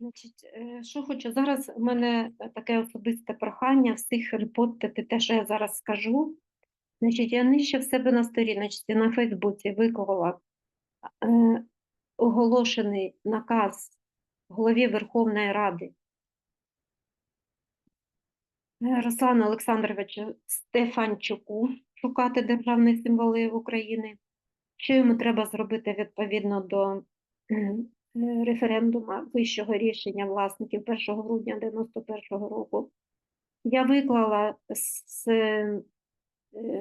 Значить, е, що хочу зараз. У мене таке особисте прохання всіх репостити те, що я зараз скажу. Значить, я нижче в себе на сторіночці на Фейсбуці виклала е, оголошений наказ голові Верховної Ради е, Руслану Олександровичу Стефанчуку шукати державні символи України. Що йому треба зробити відповідно до е, референдуму вищого рішення власників 1 грудня 91-го року. Я виклала с- е,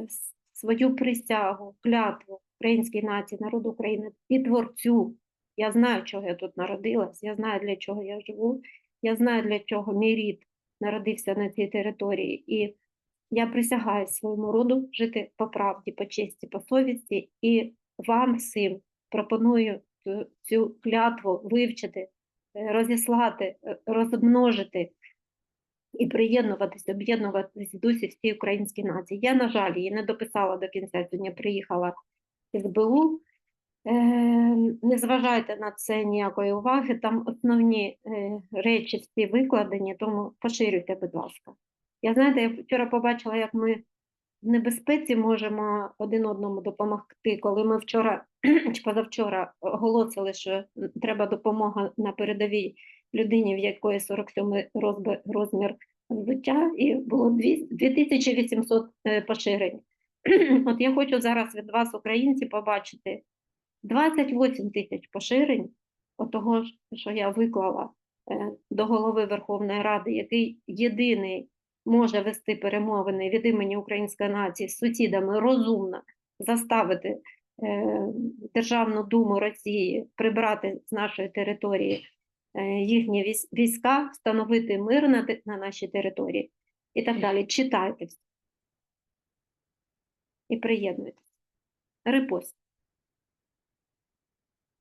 с- свою присягу, клятву українській нації, народу України і творцю. Я знаю, чого я тут народилась, я знаю, для чого я живу, я знаю, для чого мій рід народився на цій території. І я присягаю своєму роду жити по правді, по честі, по совісті, і вам всім пропоную цю, клятву вивчити, е, розіслати, е, розмножити і приєднуватись, об'єднуватись в дусі всій українській нації. Я, на жаль, її не дописала до кінця. Сьогодні приїхала з СБУ. Е, Не зважайте на це ніякої уваги. Там основні речі всі викладені, тому поширюйте, будь ласка. Я знаєте, я вчора побачила, як ми небезпеці можемо один одному допомогти. Коли ми вчора чи позавчора оголосили, що треба допомога на передовій людині, в якої 47 розби- розмір взуття, і було дві- 2800 е, поширень. От я хочу зараз від вас, українці, побачити 28 тисяч поширень отого, ж, що я виклала е, до голови Верховної Ради, який єдиний може вести перемовини від імені української нації з сусідами розумно заставити е, Державну Думу Росії прибрати з нашої території е, їхні війська, встановити мир на, на нашій території і так далі. Читайте. І приєднуйтесь. Репост.